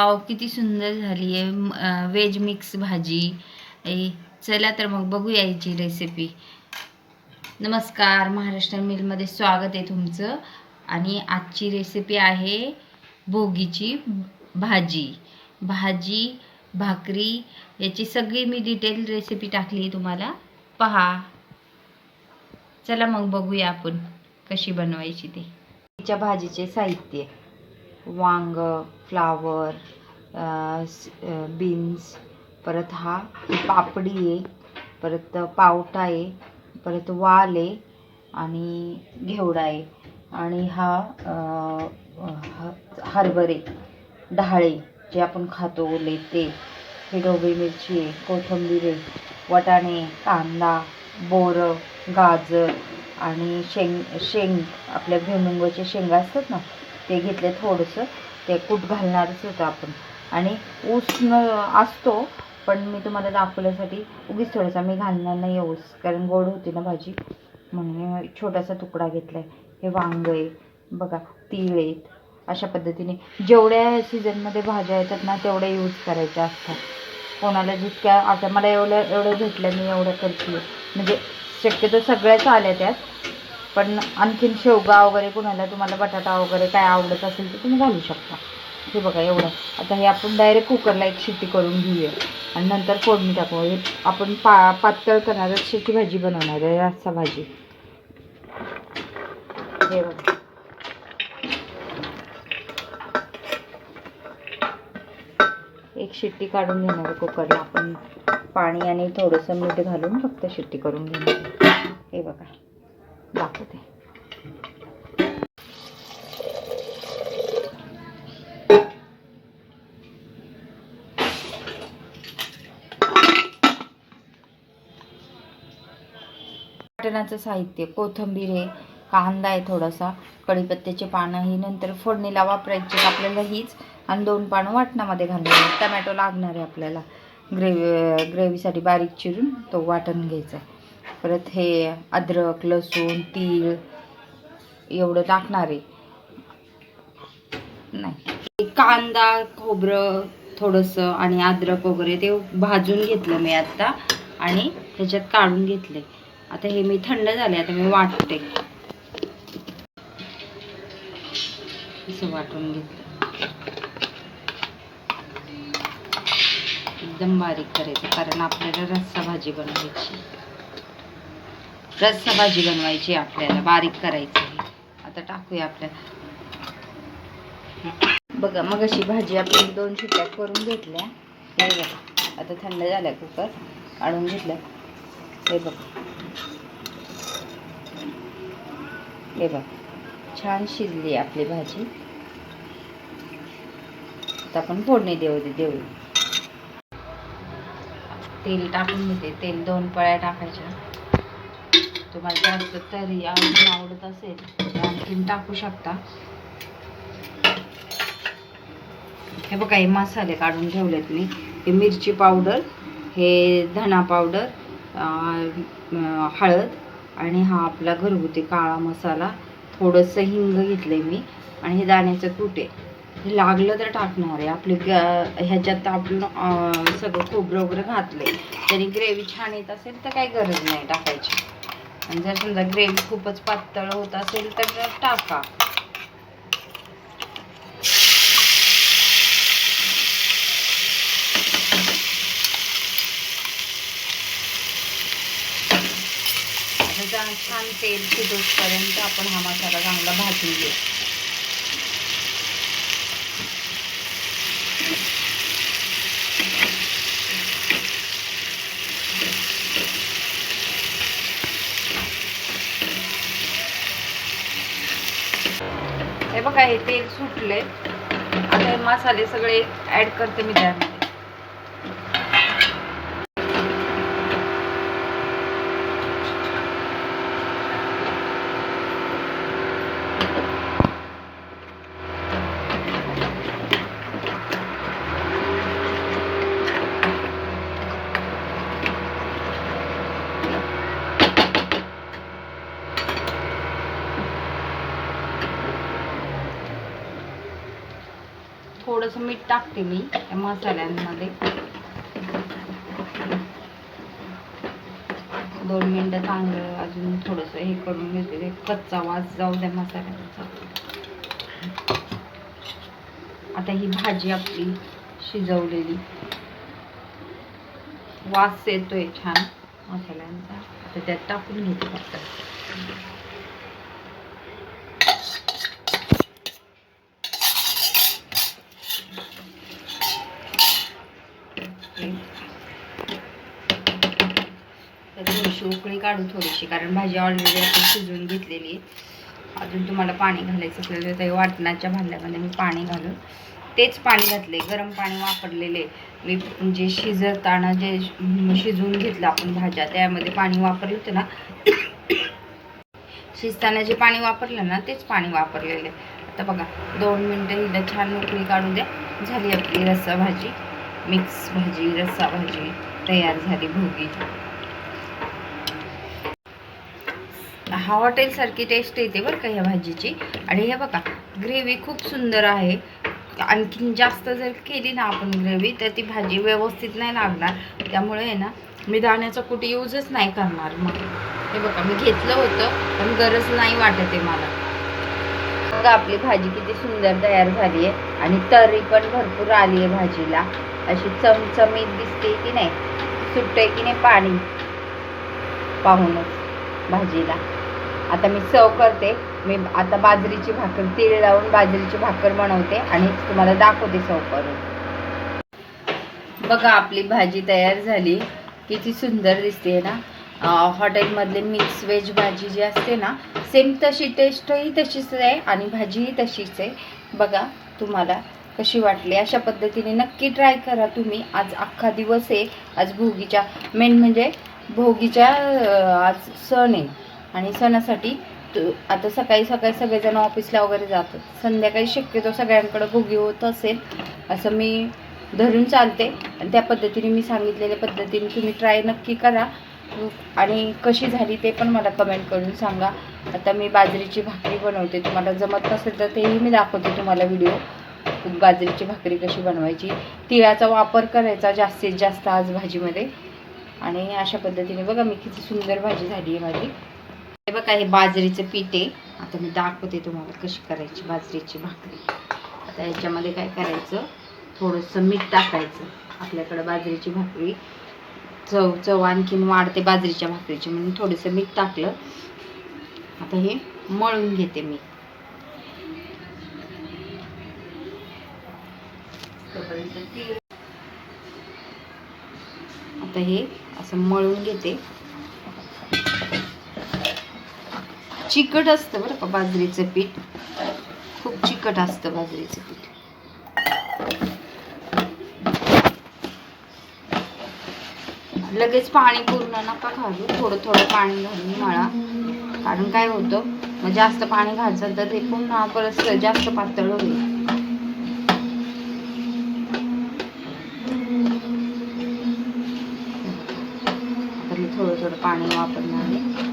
Wow किती सुंदर झाली आहे. व्हेज मिक्स भाजी. ए, चला तर मग बघूया याची रेसिपी नमस्कार महाराष्ट्र मिलमध्ये स्वागत आहे तुमचं. आणि आजची रेसिपी आहे भोगीची भाजी. भाजी भाकरी याची सगळी मी डिटेल रेसिपी टाकली आहे तुम्हाला. पहा. चला मग बघूया आपण कशी बनवायची ते. तिच्या भाजीचे साहित्य. वांग फ्लावर बीन्स परत हा पापडी आहे परत पावटा आहे परत वाल आहे आणि घेवडा आहे आणि हा ह- हरभरे डहाळे जे आपण खातो ओले ते हे ढोबळी मिरची आहे कोथिंबीर आहे वटाणे कांदा बोरं गाजर आणि शेंग शेंग आपल्या भुईमुंगाचे शेंगा असतात ना ते घेतले थोडंसं. ते कूट घालणारच होतं आपण. आणि ऊस न असतो पण मी तुम्हाला दाखवल्यासाठी उगीच थोडासा मी घालणार नाही ऊस कारण गोड होती ना भाजी. म्हणून मी छोटासा तुकडा घेतला आहे हे वांग आहे बघा तीळ आहेत अशा पद्धतीने जेवढ्या सीझनमध्ये भाज्या येतात ना तेवढ्या यूज करायच्या असतात. कोणाला जितक्या आता मला एवढं एवढं भेटलं मी एवढं करते म्हणजे शक्यतो सगळ्याच आल्या त्यात. पण आणखीन शेवगा वगैरे कुणाला तुम्हाला बटाटा वगैरे काय आवडत असेल तर तुम्ही घालू शकता. हे बघा एवढं. आता हे आपण डायरेक्ट कुकरला एक शिट्टी करून घेऊया. आणि नंतर फोडणी टाकू हे आपण पा पातळ करणार शेती भाजी बनवणार आहे रस्सा भाजी. हे बघा. एक शिट्टी काढून घेणार आहे कुकरला आपण. पाणी आणि थोडंसं मीठ घालून फक्त शिट्टी करून घेणार हे बघा दाखवते वाटणाचं साहित्य कोथिंबीर आहे कांदा आहे थोडासा कढीपत्त्याचे पानं ही नंतर फोडणीला वापरायची आपल्याला हीच आणि दोन पानं वाटणामध्ये घालणार टमॅटो लागणार आहे आपल्याला. ग्रेव्ही ग्रेव्हीसाठी बारीक चिरून तो वाटण घ्यायचा परत हे अद्रक लसूण तीळ एवढं टाकणार आहे. नाही. कांदा खोबरं थोडंसं आणि अद्रक वगैरे ते भाजून घेतलं मी आत्ता आणि ह्याच्यात काढून घेतले आता हे मी थंड झाले आता मी वाटते. असं वाटून घेतलं. एकदम बारीक करायचं कारण आपल्याला रस्सा भाजी बनवायची. रस्सा भाजी बनवायची आपल्याला बारीक करायची. आता टाकूया आपल्याला. बघा मग अशी भाजी आपण दोन शिट्या करून घेतल्या. हे बघा आता थंड झाल्या कुकर काढून घेतलं हे बघा. हे बघ छान शिजली आपली भाजी. आता आपण फोडणी देऊ दे देऊ. तेल टाकून घेते तेल दोन पळ्या टाकायच्या. तुम्हाला जास्त तरी आवडून आवडत असेल तर आणखीन टाकू शकता. हे बघा हे मसाले काढून ठेवलेत मी. हे मिरची पावडर हे धना पावडर हळद आणि हा आपला घरगुती काळा मसाला थोडंसं हिंग घेतलं आहे मी आणि हे दाण्याचं कूट हे लागलं तर टाकणार आहे. आपली ग- ह्याच्यात आपण सगळं खोबरं वगैरे आहे तरी ग्रेव्ही छान येत असेल तर काही गरज नाही टाकायची. आणि जर समजा ग्रेव्ही खूपच पातळ होत असेल तर टाका आता छान तेल शिजोपर्यंत आपण हा मसाला चांगला भाजून घेऊ. हे बघा हे तेल सुटले आता हे मसाले सगळे ॲड करते मी त्यामध्ये थोडंसं मीठ टाकते मी त्या मसाल्यांमध्ये. दोन मिनटं चांगलं अजून थोडंसं हे करून घेते ते. कच्चा वास जाऊ द्या मसाल्यांचा. आता ही भाजी आपली शिजवलेली. वास येतोय छान मसाल्यांचा. तर त्यात टाकून घेते फक्त. थोडीशी उकळी काढू थोडीशी कारण भाजी ऑलरेडी आपण शिजवून घेतलेली आहे. अजून तुम्हाला पाणी घालायचं असेल तर ते वाटणाच्या भांड्यामध्ये मी पाणी घालून तेच पाणी घातले गरम पाणी वापरलेले मी जे शिजवताना जे शिजवून घेतलं आपण भाज्या त्यामध्ये पाणी वापरलं होतं ना. शिजताना जे पाणी वापरलं ना तेच पाणी वापरलेलं आहे आता बघा दोन मिनटं हिला छान उकळी काढू द्या. झाली आपली रस्सा भाजी मिक्स भाजी रस्सा भाजी तयार झाली भोगी. हा हॉटेलसारखी टेस्ट येते बरं का ह्या भाजीची. आणि हे बघा ग्रेव्ही खूप सुंदर आहे. आणखीन जास्त जर केली ना आपण ग्रेव्ही तर ती भाजी व्यवस्थित नाही लागणार. त्यामुळे आहे ना मी दाण्याचा कुठे यूजच नाही करणार. मग हे बघा मी घेतलं होतं पण गरज नाही वाटत आहे मला. बघा आपली भाजी किती सुंदर तयार झाली आहे. आणि तरी पण भरपूर आली आहे भाजीला. अशी चमचमीत दिसते की नाही? सुटते की नाही पाणी? पाहूनच भाजीला. आता मी सर्व करते. मी आता बाजरीची भाकर तीळ लावून बाजरीची भाकर बनवते आणि तुम्हाला दाखवते सर्व करून. बघा आपली भाजी तयार झाली. किती सुंदर दिसते ना. हॉटेलमधले मिक्स व्हेज भाजी जी असते ना सेम तशी टेस्टही तशीच आहे आणि भाजीही तशीच आहे. बघा तुम्हाला कशी वाटली. अशा पद्धतीने नक्की ट्राय करा तुम्ही. आज अख्खा दिवस आहे. आज भोगीच्या मेन म्हणजे भोगीच्या आज सण आहे. आणि सणासाठी आता सकाळी सकाळी सगळेजण ऑफिसला वगैरे जातात. संध्याकाळी शक्यतो सगळ्यांकडं भोगी होत असेल असं मी धरून चालते. आणि त्या पद्धतीने मी सांगितलेल्या पद्धतीने तुम्ही ट्राय नक्की करा. आणि कशी झाली ते पण मला कमेंट करून सांगा. आता मी बाजरीची भाकरी बनवते. तुम्हाला जमत नसेल तर तेही मी दाखवते तुम्हाला व्हिडिओ बाजरीची भाकरी कशी बनवायची. तिळाचा वापर करायचा जास्तीत जास्त आज भाजीमध्ये. आणि अशा पद्धतीने बघा मी किती सुंदर भाजी झाली आहे माझी. हे बघा हे बाजरीचं पीठ आहे. आता मी दाखवते तुम्हाला कशी करायची बाजरीची भाकरी. आता याच्यामध्ये काय करायचं? थोडंसं मीठ टाकायचं आपल्याकडं बाजरीची भाकरी. चव चव आणखीन वाढते बाजरीच्या भाकरीची म्हणून थोडंसं मीठ टाकलं. आता हे मळून घेते मी. आता हे असं मळून घेते. चिकट असतं बरं का बाजरीचं पीठ. खूप चिकट असतं बाजरीचं पीठ. लगेच पाणी पूर्ण नका घालू. थोडं थोडं पाणी घालून मळा. कारण काय होतं मग जास्त पाणी घालचं तर ते पुन्हा परत जास्त पातळ होईल. थोडं थोडं पाणी वापरणार आहे.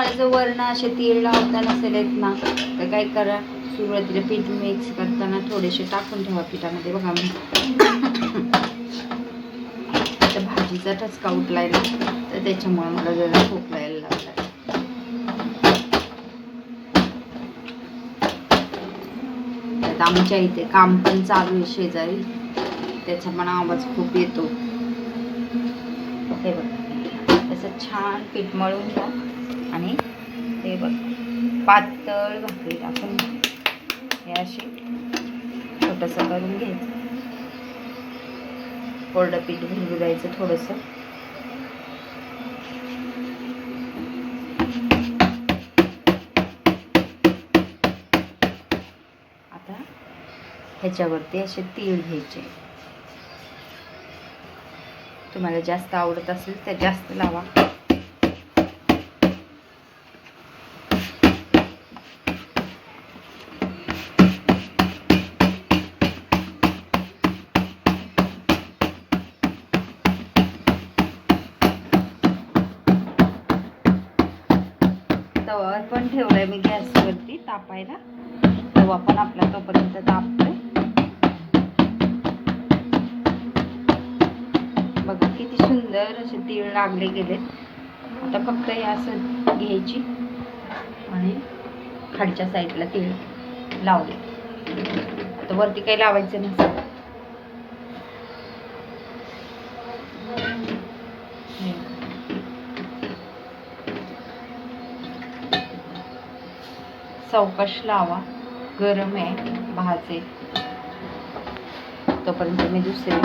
तुम्हाला जर वरण असे तीळ लावता नसेल येत ना तर काय करा सुरुवातीला पीठ मिक्स करताना थोडेसे टाकून ठेवा पिठामध्ये बघा मी. आता भाजीचा ठसका उठलाय ना तर त्याच्यामुळे मला जरा खोकला यायला लागला त्यात आमच्या इथे काम पण चालू आहे शेजारी त्याचा पण आवाज खूप येतो. हे बघा. असं छान पीठ मळून घ्या. आणि हे बघ पातळ भाकरी आपण हे अशी छोटंसं करून घ्यायचं. कोरडं पीठ भिजवायचं थोडंसं. आता ह्याच्यावरती असे तीळ घ्यायचे. तुम्हाला जास्त आवडत असेल तर जास्त लावा. तवा पण ठेवलाय मी गॅसवरती तापायला. तवा पण आपला तोपर्यंत तापतोय. बघा किती सुंदर असे तीळ लागले गेलेत. आता फक्त हे असं घ्यायची आणि खालच्या साईडला तीळ लावले. आता वरती काही लावायचं नसतं हे. चौकश लावा. गरम आहे भाजे. तोपर्यंत मी दुसरे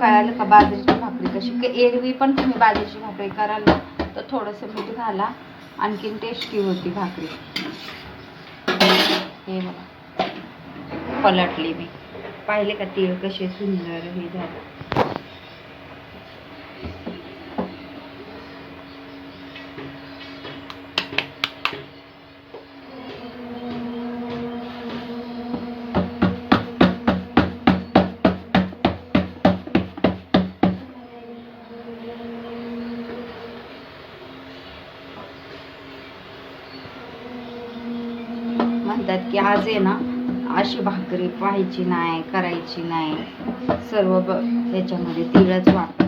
कळालं का बाजरीची भाकरी कशी? एरवी पण तुम्ही बाजरीची भाकरी कराल ना तर थोडंसं मीठ घाला. आणखीन टेस्टी होती भाकरी. हे बघा. पलटली मी. पाहिले का तीळ कसे सुंदर हे झालं? म्हणतात की आज आहे ना अशी भाकरी पाहायची नाही करायची नाही. सर्व ब- याच्यामध्ये तिळच वाटतं.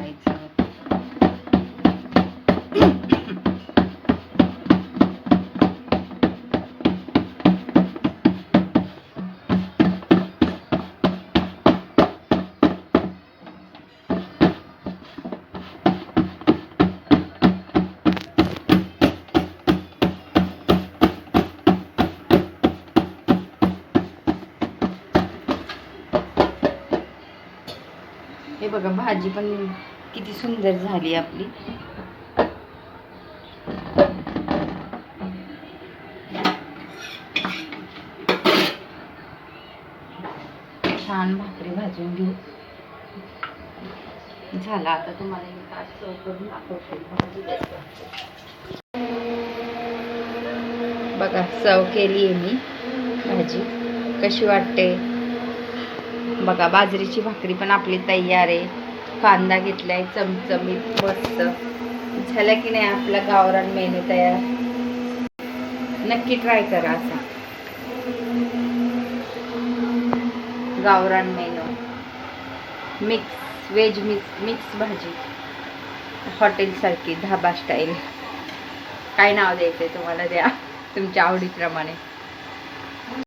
बघा भाजी पण किती सुंदर झाली आपली. छान भाकरी भाजून घेऊ. झाला आता तुम्हाला एक तास करून दाखवते बघा सव केली आहे मी. भाजी कशी वाटते? बघा बाजरीची भाकरी पण आपली तयार आहे. कांदा घेतलाय चमचमीत मस्त. झाला की नाही आपला गावरान मेनू तयार? नक्की ट्राय करा असा. गावरान menu. Mix veg mix mix भाजी. हॉटेलसारखी धाबा स्टाईल काय नाव द्यायचं आहे तुम्हाला द्या? तुमच्या आवडीप्रमाणे.